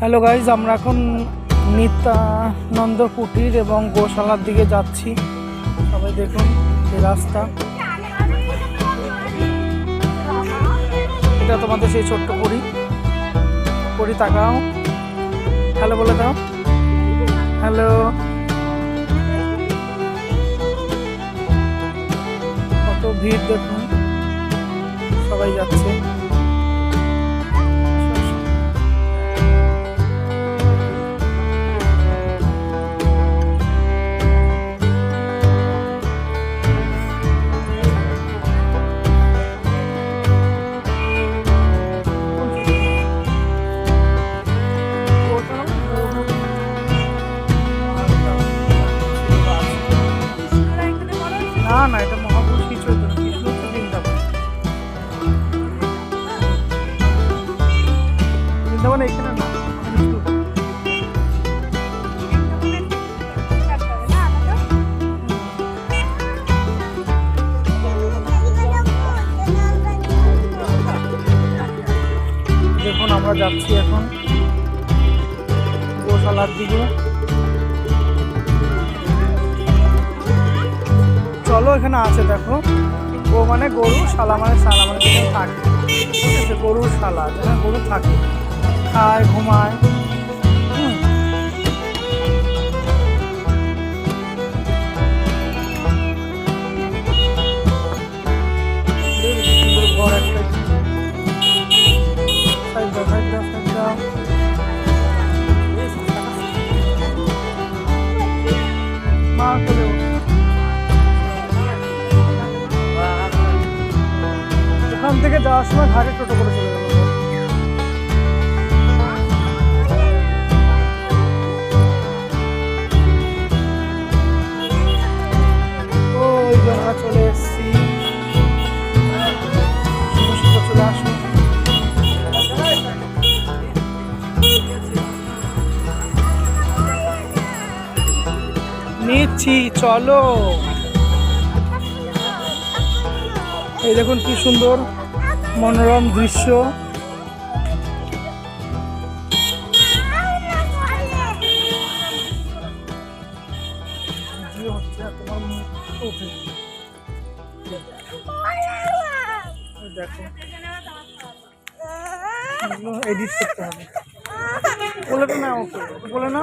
Hello guys আমরা এখন নিত্যানন্দ কুটির এবং গোশালার দিকে যাচ্ছি। সবাই দেখুন এই রাস্তা। এটা তোমাদের সেই ছোট্ট পুরী। পুরী তাকাও। হ্যালো বলে দাও। হ্যালো কত ভিড় দেখুন। সবাই যাচ্ছে। না এটা মহাপুরুষ কিছু কৃষ্ণ বৃন্দাবন। এখানে না দেখুন আমরা যাচ্ছি এখন গোশালার দিকে। চলো এখানে আছে দেখো। গো মানে গরু, শালা মানে শালা মানে যেখানে থাকে। ঠিক আছে, গরুর শালা যেখানে গরু থাকে। খায়, ঘুমায়। চলো। এই দেখুন কি সুন্দর মনোরম দৃশ্য। দেখো। এডিট করতে হবে। বলে তো না, ওকে। বলে না?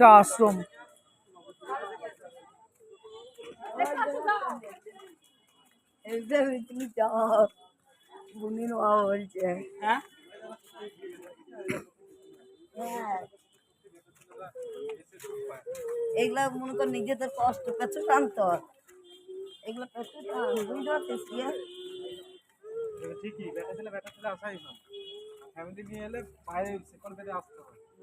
এটা আশ্রম। বলছে। হ্যাঁ? হ্যাঁ এগুলা মনে কর নিজেদের কষ্ট পেছু টানতে হয় এগুলো পেছু টান বুঝতে পারছিস কি ঠিকই বেটা ছেলে বেটা ছেলে আসাই ফ্যামিলি নিয়ে এলে বাইরে সেকন্ড পেতে আসতে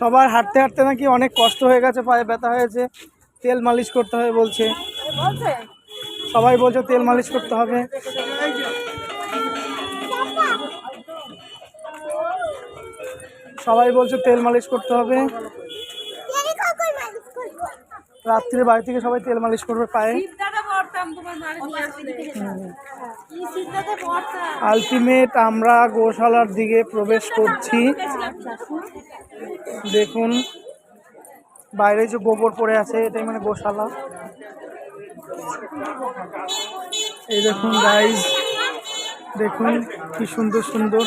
সবার হাঁটতে হাঁটতে নাকি অনেক কষ্ট হয়ে গেছে পায়ে ব্যথা হয়েছে তেল মালিশ করতে হবে বলছে। সবাই বলছে তেল মালিশ করতে হবে। সবাই বলছে তেল মালিশ করতে হবে। রাত্রে বাড়ি থেকে সবাই তেল মালিশ করবে পায়ে। আলটিমেট আমরা গোশালার দিকে প্রবেশ করছি। দেখুন বাইরে যে গোবর পড়ে আছে এটাই মানে গোশালা। এই দেখুন গাইজ দেখুন কি সুন্দর সুন্দর।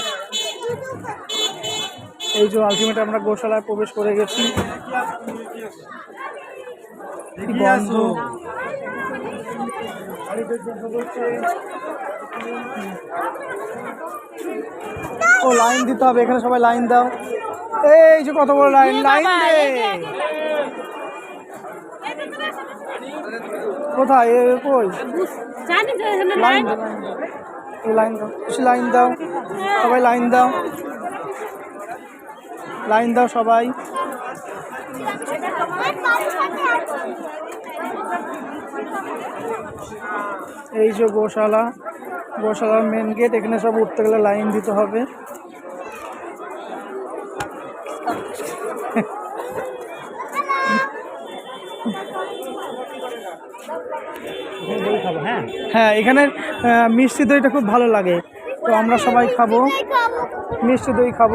এই যে আলটিমেট আমরা গোশালায় প্রবেশ করে গেছি। ও লাইন দিতে হবে এখানে সবাই লাইন দাও। এই যে কত বড় লাইন লাইন কোথায়? এ কই? জানি তো এখানে লাইন দাও লাইন দাও। এই লাইন দাও বেশি লাইন দাও। সবাই লাইন দাও। লাইন দাও সবাই। এই যে গোশালা গোশালার মেন গেট এখানে সব উঠতে গেলে লাইন দিতে হবে। হ্যাঁ এখানের আহ, মিষ্টি দইটা খুব ভালো লাগে। তো আমরা সবাই খাব। মিষ্টি দই খাব।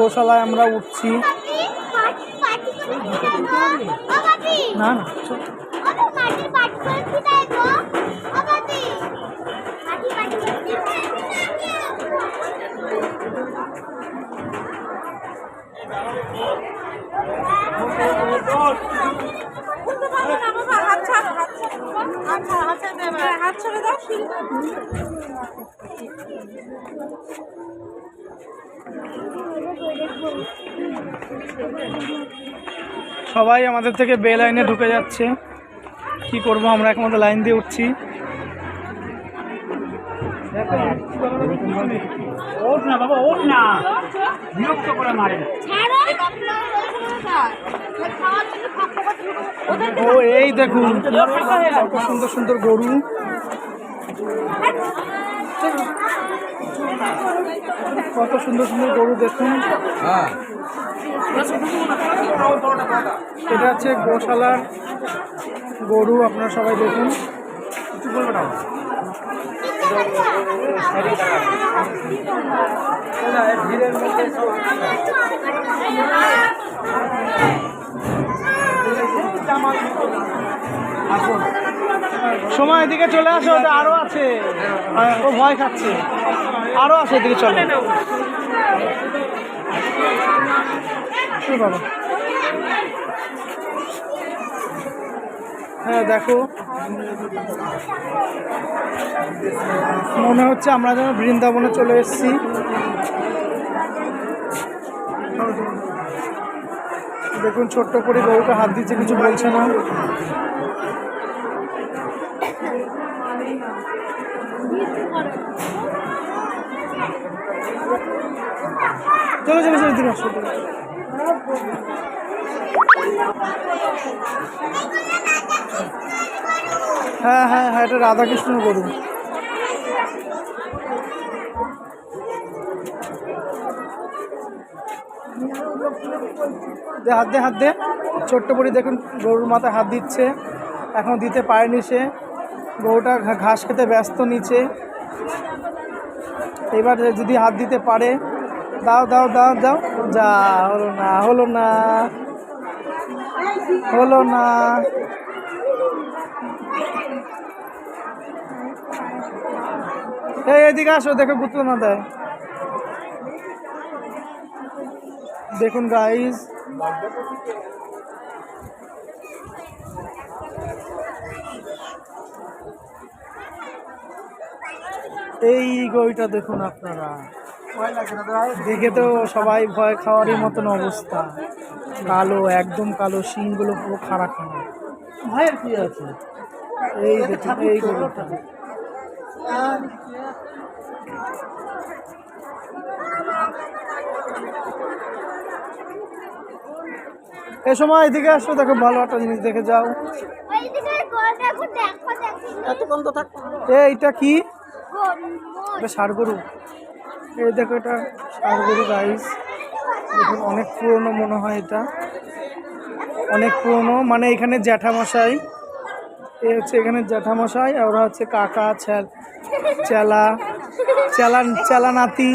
গোশালায় আমরা উঠছি। না না। হাত ছেড়ে দাও। সবাই আমাদের থেকে বে লাইনে ঢুকে যাচ্ছে। কি করব আমরা একমাত্র লাইন দিয়ে উঠছি। ওঠ না বাবা ওঠ না। বিরক্ত করে মারে। ও এই দেখুন সুন্দর সুন্দর গরু। কত সুন্দর সুন্দর গরু দেখুন। এটা হচ্ছে গোশালার গরু আপনারা সবাই দেখুন। সময় এদিকে চলে আসো ওটা আরও আছে। ও ভয় খাচ্ছে। আরও আছে এদিকে চলে। হ্যাঁ দেখো। মনে হচ্ছে আমরা যেন বৃন্দাবনে চলে এসেছি। দেখুন, ছোট্ট করে গরুটা হাত দিচ্ছে, কিছু বলছে না। চলো চলো চলো হ্যাঁ হ্যাঁ হ্যাঁ এটা রাধাকৃষ্ণ দে হাত দে হাত দে। ছোট্ট পরি দেখুন, গরুর মাথায় হাত দিচ্ছে। এখন দিতে পারেনি সে। গরুটা ঘাস খেতে ব্যস্ত নিচে। এবার যদি হাত দিতে পারে দাও দাও দাও দাও। যা, হলো না হলো না। হলো না। এই, এদিকে আসো, দেখো গুতো না দেয়। দেখুন গাইজ এই গইটা দেখুন আপনারা। দেখে তো সবাই ভয় খাওয়ারই মতন অবস্থা। কালো একদম কালো শিংগুলো পুরো খাড়া খাড়া। ভয়ের কি আছে? এই এই গরুটা এ সময় এদিকে আসো দেখো ভালো একটা জিনিস দেখে যাও। এইটা কি? এটা ষাড় গরু। এই দেখো এটা ষাড় গরু গাইস দেখুন অনেক পুরনো মনে হয় এটা। অনেক পুরনো মানে এখানে জ্যাঠামশাই এ হচ্ছে এখানে জ্যাঠামশাই আর ওরা হচ্ছে কাকা ছেল চেলা চেলা চেলা নাতি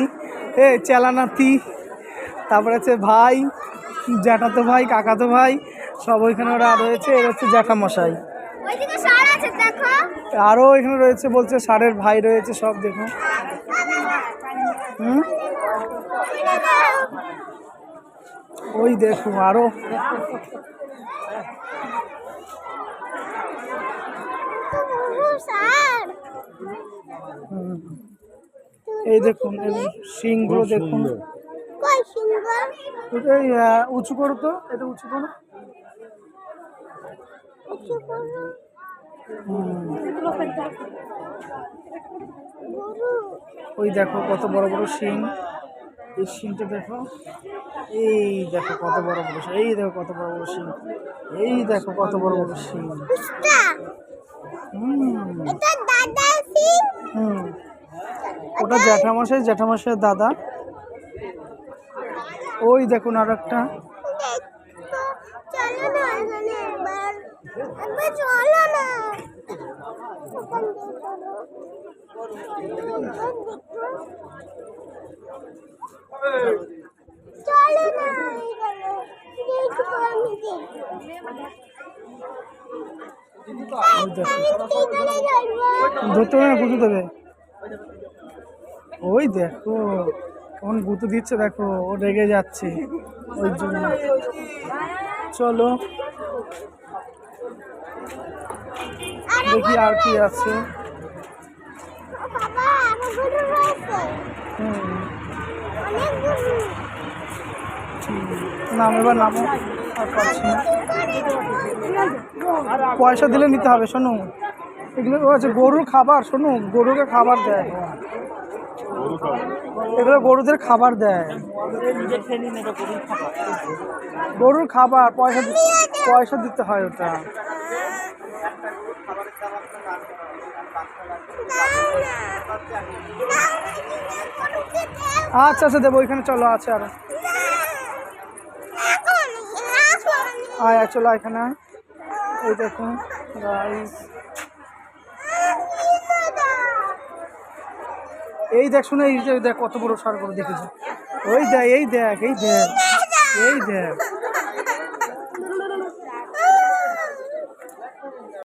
এ চেলা নাতি তারপরে হচ্ছে ভাই জ্যাঠাতো ভাই কাকা তো ভাই সব ওইখানে ওরা রয়েছে। এর হচ্ছে জ্যাঠামশাই। আরও এখানে রয়েছে বলছে ষাঁড়ের ভাই রয়েছে সব দেখুন। হুম? ওই দেখুন আরও। এই দেখুন শিংগুলো দেখুন। উঁচু করো তো এটা উঁচু করো। হুম। ওই দেখো কত বড় বড় শিং। এই শিংটা দেখো। এই দেখো কত বড় বড় শিং। এই দেখো কত বড় বড় শিং। এই দেখো কত বড় বড় শিং। হুম। ওটা জ্যাঠামশাই জ্যাঠামশাইয়ের দাদা। ওই দেখুন আর একটা। চলো না। চলো না দেখব আমি দেবে ওই দেখো কেমন গুঁতো দিচ্ছে, দেখো, ও রেগে যাচ্ছে। ওই জন্য। চলো। দেখি আর কি আছে। নাম এবার নামো। আর পারছি না। পয়সা দিলে নিতে হবে শোনো। এগুলো ও আছে গরুর খাবার শোনো। গরুকে খাবার দেয়। এগুলো গরুদের খাবার দেয়। গরুর খাবার পয়সা পয়সা দিতে হয় ওটা। আচ্ছা আচ্ছা দেবো, ওইখানে চলো, আছে আর। চলো এখানে। এই দেখুন এই দেখ, শুনে এই দেখ, কত বড় সার করে দেখেছি। ওই দেখ, এই দেখ এই দেখ এই দেখ।